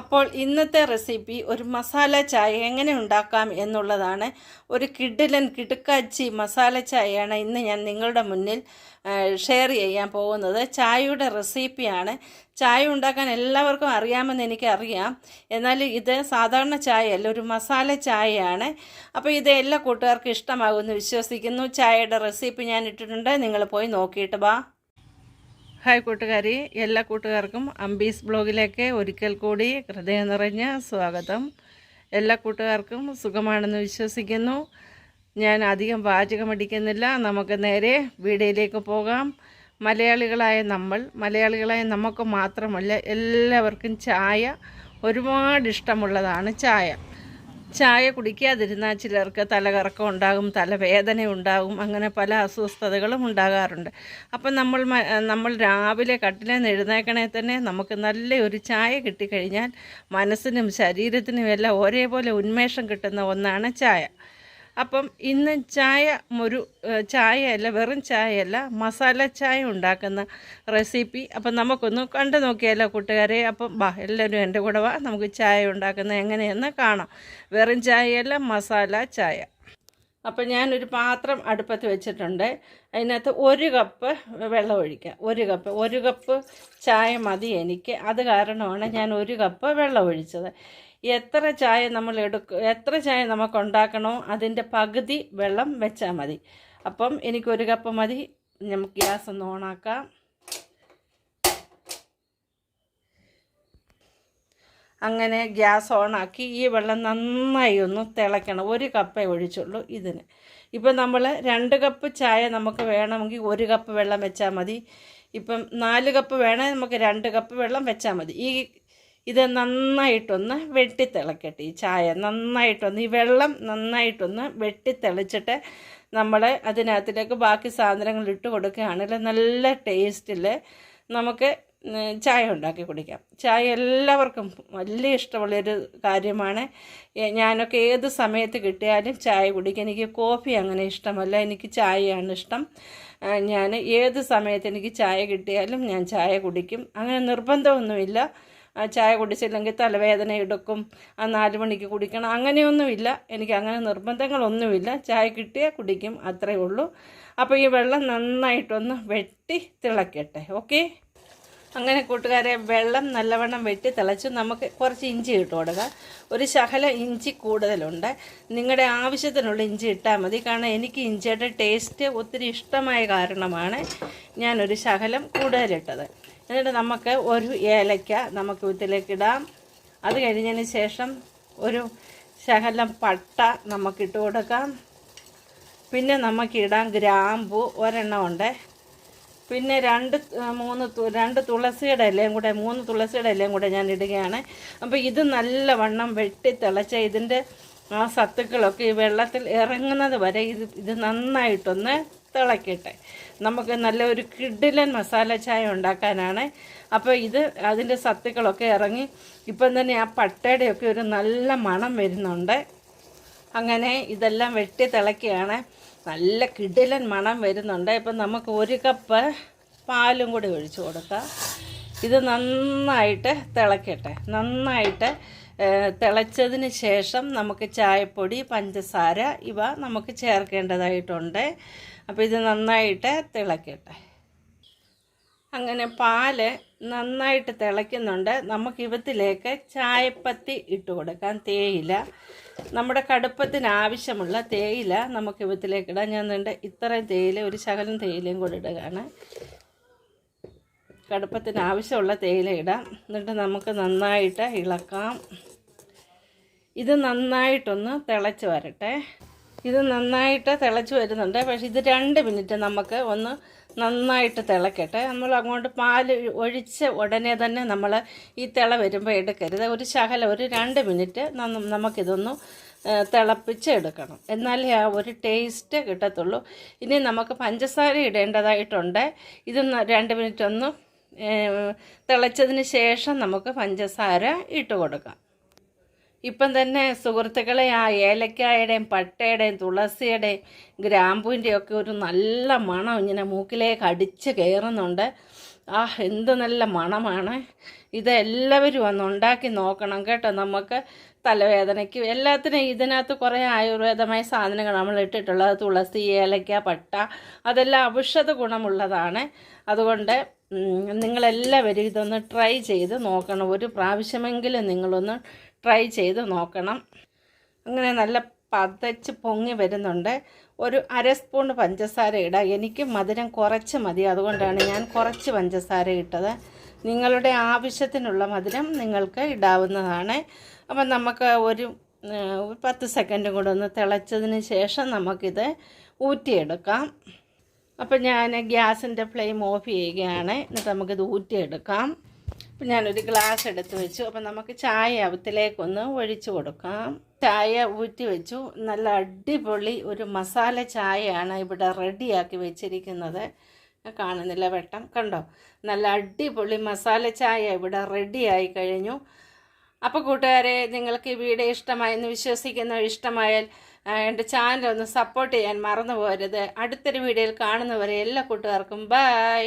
അപ്പോൾ ഇന്നത്തെ റെസിപ്പി ഒരു മസാല ചായ എങ്ങനെ ഉണ്ടാക്കാം എന്നുള്ളതാണ്. ഒരു കിഡിലൻ കിടുക്കാച്ചി മസാല ചായയാണ് ഇന്ന് ഞാൻ നിങ്ങളുടെ മുന്നിൽ ഷെയർ ചെയ്യാൻ പോകുന്നത്. ചായയുടെ റെസിപ്പിയാണ്. ചായ ഉണ്ടാക്കാൻ എല്ലാവർക്കും അറിയാമെന്ന് എനിക്കറിയാം. എന്നാൽ ഇത് സാധാരണ ചായയല്ല ഒരു മസാല ചായയാണ്. അപ്പോൾ ഇത് എല്ലാ കൂട്ടുകാർക്കും ഇഷ്ടമാകുമെന്ന് വിശ്വസിക്കുന്നു. ചായയുടെ റെസിപ്പി ഞാൻ ഇട്ടിട്ടുണ്ട്. നിങ്ങൾ പോയി നോക്കിയിട്ട് വാ. ഹായ് കൂട്ടുകാരി എല്ലാ കൂട്ടുകാർക്കും അംബീസ് ബ്ലോഗിലേക്ക് ഒരിക്കൽ കൂടി ഹൃദയം നിറഞ്ഞ സ്വാഗതം. എല്ലാ കൂട്ടുകാർക്കും സുഖമാണെന്ന് വിശ്വസിക്കുന്നു. ഞാൻ അധികം പാചകമടിക്കുന്നില്ല നമുക്ക് നേരെ വീഡിയോയിലേക്ക് പോകാം. മലയാളികളായ നമ്മൾ മലയാളികളായ നമുക്ക് മാത്രമല്ല എല്ലാവർക്കും ചായ ഒരുപാട് ഇഷ്ടമുള്ളതാണ് ചായ. ചായ കുടിക്കാതിരുന്നാൽ ചിലർക്ക് തലകറക്കം ഉണ്ടാകും തലവേദന ഉണ്ടാകും അങ്ങനെ പല അസ്വസ്ഥതകളും ഉണ്ടാകാറുണ്ട്. അപ്പം നമ്മൾ നമ്മൾ രാവിലെ കട്ടിലെ എഴുന്നേക്കണേ തന്നെ നമുക്ക് നല്ല ഒരു ചായ കിട്ടിക്കഴിഞ്ഞാൽ മനസ്സിനും ശരീരത്തിനും എല്ലാം ഒരേപോലെ ഉന്മേഷം കിട്ടുന്ന ഒന്നാണ് ചായ. അപ്പം ഇന്ന് ചായ ഒരു ചായ ചായയല്ല വെറും ചായയല്ല മസാല ചായ ഉണ്ടാക്കുന്ന റെസിപ്പി. അപ്പം നമുക്കൊന്ന് കണ്ടു നോക്കിയാലോ കൂട്ടുകാരെ. അപ്പം ബാ എല്ലാവരും എന്റെ കൂടെ വാ. നമുക്ക് ചായ ഉണ്ടാക്കുന്നത് എങ്ങനെയെന്ന് കാണാം. വെറും ചായയല്ല മസാല ചായ. അപ്പം ഞാനൊരു പാത്രം അടുപ്പത്ത് വെച്ചിട്ടുണ്ട്. അതിനകത്ത് ഒരു കപ്പ് വെള്ളം ഒഴിക്കുക ഒരു കപ്പ് ഒരു കപ്പ് ചായ മതി എനിക്ക്. അത് കാരണമാണ് ഞാൻ ഒരു കപ്പ് വെള്ളം ഒഴിച്ചത്. എത്ര ചായ നമ്മൾ എടുക്കും എത്ര ചായ നമുക്ക് ഉണ്ടാക്കണോ അതിന്റെ പകുതി വെള്ളം വെച്ചാൽ മതി. അപ്പം എനിക്കൊരു കപ്പ് മതി. നമുക്ക് ഗ്യാസ് ഒന്ന് ഓണാക്കാം അങ്ങനെ ഗ്യാസ് ഓണാക്കി ഈ വെള്ളം നന്നായി ഒന്ന് തിളയ്ക്കണം. ഒരു കപ്പേ ഒഴിച്ചുള്ളൂ ഇതിന്. ഇപ്പം നമ്മൾ രണ്ട് കപ്പ് ചായ നമുക്ക് വേണമെങ്കിൽ ഒരു കപ്പ് വെള്ളം വെച്ചാൽ മതി. ഇപ്പം നാല് കപ്പ് വേണേൽ നമുക്ക് രണ്ട് കപ്പ് വെള്ളം വെച്ചാൽ മതി. ഈ ഇത് നന്നായിട്ടൊന്ന് വെട്ടിത്തിളക്കട്ടെ. ഈ ചായ നന്നായിട്ടൊന്ന് ഈ വെള്ളം നന്നായിട്ടൊന്ന് വെട്ടിത്തിളച്ചിട്ട് നമ്മൾ അതിനകത്തിലേക്ക് ബാക്കി സാധനങ്ങൾ ഇട്ട് കൊടുക്കുകയാണെങ്കിൽ നല്ല ടേസ്റ്റിൽ നമുക്ക് ചായ ഉണ്ടാക്കി കുടിക്കാം. ചായ എല്ലാവർക്കും വലിയ ഇഷ്ടമുള്ളൊരു കാര്യമാണ്. ഞാനൊക്കെ ഏത് സമയത്ത് കിട്ടിയാലും ചായ കുടിക്കും എനിക്ക് കോഫി അങ്ങനെ ഇഷ്ടമല്ല. എനിക്ക് ചായയാണ് ഇഷ്ടം. ഞാൻ ഏത് സമയത്ത് എനിക്ക് ചായ കിട്ടിയാലും ഞാൻ ചായ കുടിക്കും. അങ്ങനെ നിർബന്ധമൊന്നുമില്ല. ചായ കുടിച്ചില്ലെങ്കിൽ തലവേദന എടുക്കും. ആ നാല് മണിക്ക് കുടിക്കണം. അങ്ങനെയൊന്നുമില്ല. എനിക്ക് അങ്ങനെ നിർബന്ധങ്ങളൊന്നുമില്ല. ചായ കിട്ടിയാൽ കുടിക്കും. അത്രയേ ഉള്ളൂ. അപ്പോൾ ഈ വെള്ളം നന്നായിട്ടൊന്ന് വെട്ടി തിളക്കട്ടെ. ഓക്കെ? അങ്ങനെ കൂട്ടുകാരെ വെള്ളം നല്ലവണ്ണം വെട്ടി തിളച്ച്. നമുക്ക് കുറച്ച് ഇഞ്ചി ഇട്ട് കൊടുക്കുക ഒരു ശകല ഇഞ്ചി കൂടുതലുണ്ട്. നിങ്ങളുടെ ആവശ്യത്തിനുള്ള ഇഞ്ചി ഇട്ടാൽ മതി. കാരണം എനിക്ക് ഇഞ്ചിയുടെ ടേസ്റ്റ് ഒത്തിരി ഇഷ്ടമായ കാരണമാണ് ഞാനൊരു ശകലം കൂടുതലിട്ടത്. എന്നിട്ട് നമുക്ക് ഒരു ഏലക്ക നമുക്ക് ഇതിലേക്ക് ഇടാം. അത് കഴിഞ്ഞതിന് ശേഷം ഒരു ശകലം പട്ട നമുക്കിട്ട് കൊടുക്കാം. പിന്നെ നമുക്കിടാം ഗ്രാമ്പു ഒരെണ്ണം ഉണ്ട്. പിന്നെ രണ്ട് മൂന്ന് രണ്ട് തുളസിയുടെ ഇലയും കൂടെ മൂന്ന് തുളസിയുടെ ഇലയും കൂടെ ഞാൻ ഇടുകയാണ്. അപ്പോൾ ഇത് നല്ല വണ്ണം വെട്ടി തിളച്ച ഇതിന്റെ ആ സത്തുക്കളൊക്കെ ഈ വെള്ളത്തിൽ ഇറങ്ങുന്നത് വരെ ഇത് ഇത് നന്നായിട്ടൊന്ന് തിളക്കട്ടെ. നമുക്ക് നല്ല ഒരു കിഡിലൻ മസാല ചായ ഉണ്ടാക്കാനാണ്. അപ്പോൾ ഇത് അതിന്റെ സത്തുക്കളൊക്കെ ഇറങ്ങി ഇപ്പം തന്നെ ആ പട്ടയുടെയൊക്കെ ഒരു നല്ല മണം വരുന്നുണ്ട്. അങ്ങനെ ഇതെല്ലാം വെട്ടി തിളക്കുകയാണ് നല്ല കിഡിലൻ മണം വരുന്നുണ്ട്. ഇപ്പം നമുക്ക് ഒരു കപ്പ് പാലും കൂടി ഒഴിച്ചു കൊടുക്കാം. ഇത് നന്നായിട്ട് തിളക്കട്ടെ. നന്നായിട്ട് തിളച്ചതിന് ശേഷം നമുക്ക് ചായപ്പൊടി പഞ്ചസാര ഇവ നമുക്ക് ചേർക്കേണ്ടതായിട്ടുണ്ട്. അപ്പോൾ ഇത് നന്നായിട്ട് തിളക്കട്ടെ. അങ്ങനെ പാൽ നന്നായിട്ട് തിളയ്ക്കുന്നുണ്ട്. നമുക്ക് ഇവത്തിലേക്ക് ചായപ്പത്തി ഇട്ട് കൊടുക്കാം. തേയില. നമ്മുടെ കടുപ്പത്തിന് ആവശ്യമുള്ള തേയില നമുക്ക് ഇവത്തിലേക്ക് ഇടാം. ഞാൻ നീണ്ട ഇത്രയും തേയില ഒരു ശകലം തേയിലയും കൂടി ഇടുകയാണ്. കടുപ്പത്തിന് ആവശ്യമുള്ള തേയില ഇടാം. എന്നിട്ട് നമുക്ക് നന്നായിട്ട് ഇളക്കാം. ഇത് നന്നായിട്ടൊന്ന് തിളച്ച് വരട്ടെ. ഇത് നന്നായിട്ട് തിളച്ച് വരുന്നുണ്ട്. പക്ഷേ ഇത് രണ്ട് മിനിറ്റ് നമുക്ക് ഒന്ന് നന്നായിട്ട് തിളക്കട്ടെ. നമ്മൾ അങ്ങോട്ട് പാൽ ഒഴിച്ച ഉടനെ തന്നെ നമ്മൾ ഈ തിള വരുമ്പോൾ എടുക്കരുത്. ഒരു ശകലം ഒരു രണ്ട് മിനിറ്റ് നമുക്കിതൊന്ന് തിളപ്പിച്ച് എടുക്കണം. എന്നാലേ ആ ഒരു ടേസ്റ്റ് കിട്ടത്തുള്ളൂ. ഇനി നമുക്ക് പഞ്ചസാര ഇടേണ്ടതായിട്ടുണ്ട്. ഇത് രണ്ട് മിനിറ്റ് ഒന്ന് തിളച്ചതിന് ശേഷം നമുക്ക് പഞ്ചസാര ഇട്ട് കൊടുക്കാം. ഇപ്പം തന്നെ സുഹൃത്തുക്കളെ ആ ഏലക്കായുടെയും പട്ടയുടെയും തുളസിയുടെയും ഗ്രാമ്പൂവിന്റെയും ഒക്കെ ഒരു നല്ല മണം ഇങ്ങനെ മൂക്കിലേക്ക് അടിച്ച് കയറുന്നുണ്ട്. ആ എന്ത് നല്ല മണമാണ്. ഇത് എല്ലാവരും ഒന്ന് ഉണ്ടാക്കി നോക്കണം കേട്ടോ നമുക്ക് തലവേദനയ്ക്ക്. എല്ലാത്തിനും ഇതിനകത്ത് കുറേ ആയുർവേദമായ സാധനങ്ങൾ നമ്മൾ ഇട്ടിട്ടുള്ളത് തുളസി ഏലക്ക പട്ട അതെല്ലാം ഔഷധ ഗുണമുള്ളതാണ്. അതുകൊണ്ട് നിങ്ങളെല്ലാവരും ഇതൊന്ന് ട്രൈ ചെയ്ത് നോക്കണം. ഒരു പ്രാവശ്യമെങ്കിലും നിങ്ങളൊന്ന് ട്രൈ ചെയ്ത് നോക്കണം. അങ്ങനെ നല്ല പതച്ച് പൊങ്ങി വരുന്നുണ്ട്. ഒരു അര സ്പൂൺ പഞ്ചസാര ഇടാം. എനിക്ക് മധുരം കുറച്ച് മതി. അതുകൊണ്ടാണ് ഞാൻ കുറച്ച് പഞ്ചസാര ഇട്ടത്. നിങ്ങളുടെ ആവശ്യത്തിനുള്ള മധുരം നിങ്ങൾക്ക് ഇടാവുന്നതാണ്. അപ്പം നമുക്ക് ഒരു പത്ത് സെക്കൻഡും കൂടെ ഒന്ന് തിളച്ചതിന് ശേഷം നമുക്കിത് ഊറ്റിയെടുക്കാം. അപ്പം ഞാൻ ഗ്യാസിന്റെ ഫ്ലെയിം ഓഫ് ചെയ്യുകയാണ്. എന്നിട്ട് നമുക്കിത് ഊറ്റിയെടുക്കാം. അപ്പം ഞാനൊരു ഗ്ലാസ് എടുത്ത് വെച്ചു. അപ്പം നമുക്ക് ചായ അവത്തിലേക്കൊന്ന് ഒഴിച്ചു കൊടുക്കാം. ചായ ഊറ്റി വെച്ചു. നല്ല അടിപൊളി ഒരു മസാല ചായയാണ് ഇവിടെ റെഡിയാക്കി വെച്ചിരിക്കുന്നത്. കാണുന്നില്ല വെട്ടം. കണ്ടോ? നല്ല അടിപൊളി മസാല ചായ ഇവിടെ റെഡിയായി കഴിഞ്ഞു. അപ്പോൾ കൂട്ടുകാരെ നിങ്ങൾക്ക് ഈ വീഡിയോ ഇഷ്ടമായെന്ന് വിശ്വസിക്കുന്നു ഇഷ്ടമായാൽ എന്റെ ചാനൽ ഒന്ന് സപ്പോർട്ട് ചെയ്യാൻ മറന്നു പോകരുത് അടുത്തൊരു വീഡിയോയിൽ കാണുന്നവരെ എല്ലാ കൂട്ടുകാർക്കും ബൈ.